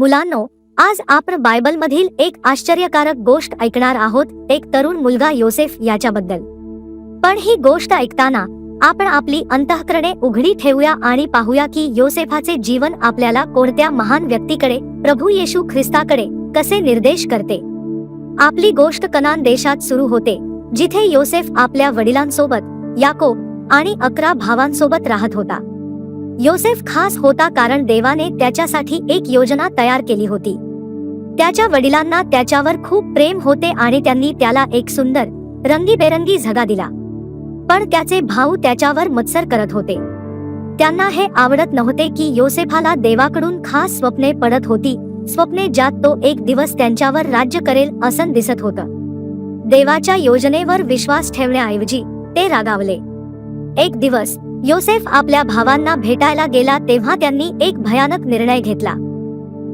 मुलांनो आज आपण बायबलमधील एक आश्चर्यकारक गोष्ट ऐकणार आहोत एक तरुण मुलगा योसेफ याच्याबद्दल. पण ही गोष्ट ऐकताना आपण आपली अंतःकरणे उघडी ठेवूया आणि पाहूया की योसेफाचे जीवन आपल्याला कोणत्या महान व्यक्तीकडे प्रभू येशू ख्रिस्ताकडे कसे निर्देश करते? आपली गोष्ट कनान देशात सुरू होते जिथे योसेफ आपल्या वडिलांसोबत याकोब आणि अकरा भावांसोबत राहत होता. योसेफ खास होता कारण देवाने त्याच्यासाठी एक योजना तयार केली होती. त्याच्या वडिलांना त्याच्यावर खूप प्रेम होते आणि त्यांनी त्याला एक सुंदर रंगीबेरंगी झगा दिला. पण त्याचे भाऊ त्याच्यावर मत्सर करत होते. त्यांना हे आवडत नव्हते की योसेफाला देवाकडून खास स्वप्ने पडत होती स्वप्ने ज्यात तो एक दिवस त्यांच्यावर राज्य करेल असं दिसत होतं. देवाच्या योजनेवर विश्वास ठेवण्याऐवजी ते रागावले. एक दिवस योसेफ आपल्या भावांना भेटायला गेला तेव्हा त्यांनी एक भयानक निर्णय घेतला.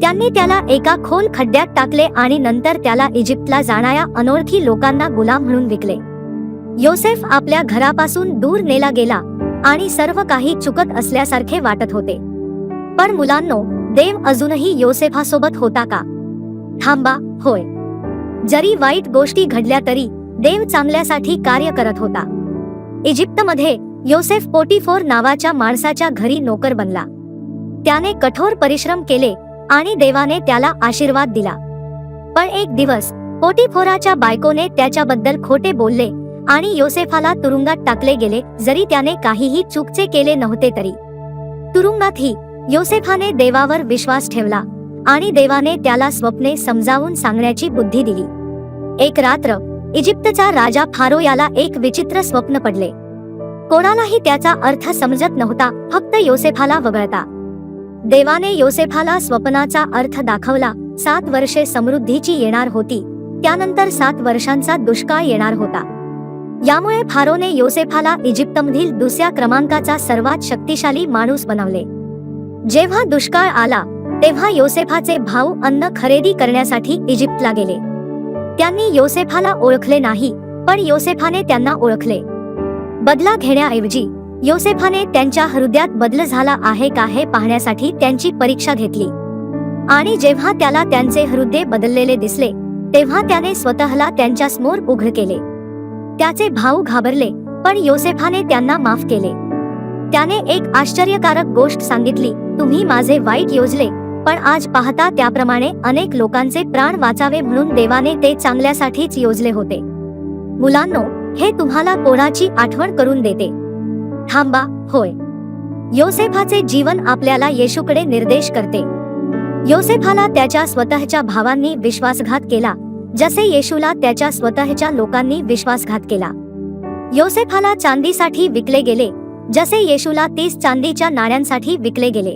त्यांनी त्याला एका खोल खड्ड्यात टाकले आणि नंतर त्याला इजिप्तला जाणाऱ्या अनोळखी लोकांना गुलाम म्हणून विकले. योसेफ आपल्या घरापासून दूर नेला गेला आणि सर्व काही चुकत असल्यासारखे वाटत होते. पण मुलांनो देव अजूनही योसेफासोबत होता का? थांबा होय. जरी वाईट गोष्टी घडल्या तरी देव चांगल्यासाठी कार्य करत होता. इजिप्तमध्ये योसेफ पोटीफोर नावाच्या माणसाच्या घरी नोकर बनला. त्याने कठोर परिश्रम केले आणि देवाने त्याला आशीर्वाद दिला. पण एक दिवस पोटीफोराच्या बायकोने त्याच्याबद्दल खोटे बोलले आणि योसेफाला तुरुंगात टाकले गेले जरी त्याने काहीही चुकचे केले नव्हते तरी. तुरुंगातही योसेफाने देवावर विश्वास ठेवला आणि देवाने त्याला स्वप्ने समजावून सांगण्याची बुद्धी दिली. एक रात्र इजिप्तचा राजा फारो याला एक विचित्र स्वप्न पडले. कोणालाही त्याचा अर्थ समजत नव्हता फक्त योसेफाला वगळता. देवाने योसेफाला स्वप्नाचा अर्थ दाखवला सात वर्षे समृद्धीची येणार होती त्यानंतर सात वर्षांचा दुष्काळ येणार होता. यामुळे फारोने योसेफाला इजिप्तमधील दुसऱ्या क्रमांकाचा सर्वात शक्तिशाली माणूस बनवले. जेव्हा दुष्काळ आला तेव्हा योसेफाचे भाऊ अन्न खरेदी करण्यासाठी इजिप्तला गेले. त्यांनी योसेफाला ओळखले नाही पण योसेफाने त्यांना ओळखले. बदला घेण्याऐवजी योसेफाने त्यांच्या हृदयात बदल झाला आहे का हे पाहण्यासाठी त्यांची परीक्षा घेतली. आणि जेव्हा त्याला त्यांचे हृदय बदललेले दिसले तेव्हा त्याने स्वतःला त्यांच्यासमोर उघड केले. त्याचे भाऊ घाबरले पण योसेफाने त्यांना माफ केले. त्याने एक आश्चर्यकारक गोष्ट सांगितली तुम्ही माझे वाईट योजले पण आज पाहता त्याप्रमाणे अनेक लोकांचे प्राण वाचावे म्हणून देवाने ते चांगल्यासाठीच योजले होते. मुलांनो हे तुम्हाला कोणाची आठवण करून देते? थांबा होय. योसेफाचे जीवन आपल्याला येशूकडे निर्देश करते. योसेफाला त्याच्या स्वतःच्या भावांनी विश्वासघात केला जसे येशूला त्याच्या स्वतःच्या लोकांनी विश्वासघात केला. योसेफाला चांदीसाठी विकले गेले जसे येशूला तीस चांदीच्या नाण्यांसाठी विकले गेले.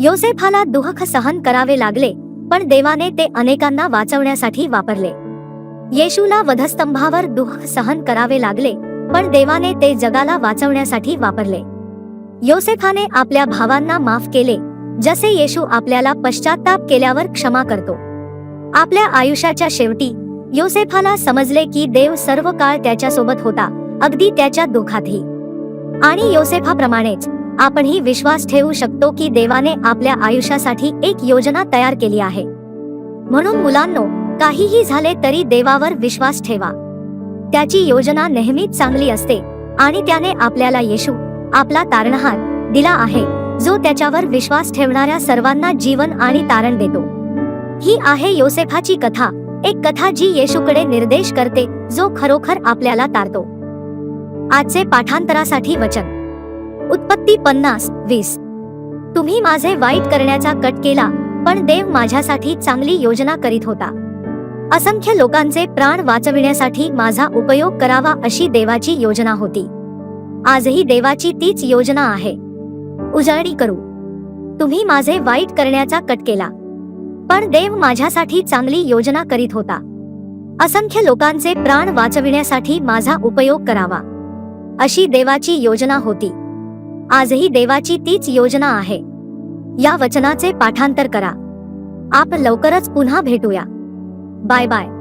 योसेफाला दुःख सहन करावे लागले पण देवाने ते अनेकांना वाचवण्यासाठी वापरले. येशूला वधस्तंभावर दुःख सहन करावे लागले पण देवाने ते जगाला वाचवण्यासाठी वापरले. योसेफाने आपल्या भावांना माफ केले जसे येशू आपल्याला पश्चाताप केल्यावर क्षमा करतो. आपल्या आयुष्याच्या शेवटी योसेफाला समजले की देव सर्व काळ त्याच्यासोबत होता अगदी त्याच्या दुःखातही. आणि योसेफाप्रमाणेच आपणही विश्वास ठेवू शकतो की देवाने आपल्या आयुष्यासाठी एक योजना तयार केली आहे. म्हणून मुलांनो काहीही झाले तरी देवावर विश्वास ठेवा. त्याची योजना नेहमीच चांगली असते आणि त्याने आपल्याला येशू आपला तारणहार दिला आहे जो त्याच्यावर विश्वास ठेवणाऱ्या सर्वांना जीवन आणि तारण देतो. ही आहे योसेफाची कथा एक कथा जी येशूकडे निर्देश करते जो खरोखर आपल्याला तारतो. आजचे पाठांतरासाठी वचन. उत्पत्ती पन्नास वीस. तुम्ही माझे वाईट करण्याचा कट केला पण देव माझ्यासाठी चांगली योजना करीत होता. असंख्य लोकांचे प्राण वाचविण्यासाठी माझा उपयोग करावा अशी देवाची योजना होती. आजही देवाची तीच योजना आहे. उजळणी करू. तुम्ही माझे वाईट करण्याचा कट केला. पण देव माझ्यासाठी चांगली योजना करीत होता. असंख्य लोकांचे प्राण वाचविण्यासाठी माझा उपयोग करावा. अशी देवाची योजना होती. आजही देवाची तीच योजना आहे. या वचनाचे पाठांतर करा. आप लवकरच पुन्हा भेटूया. Bye bye.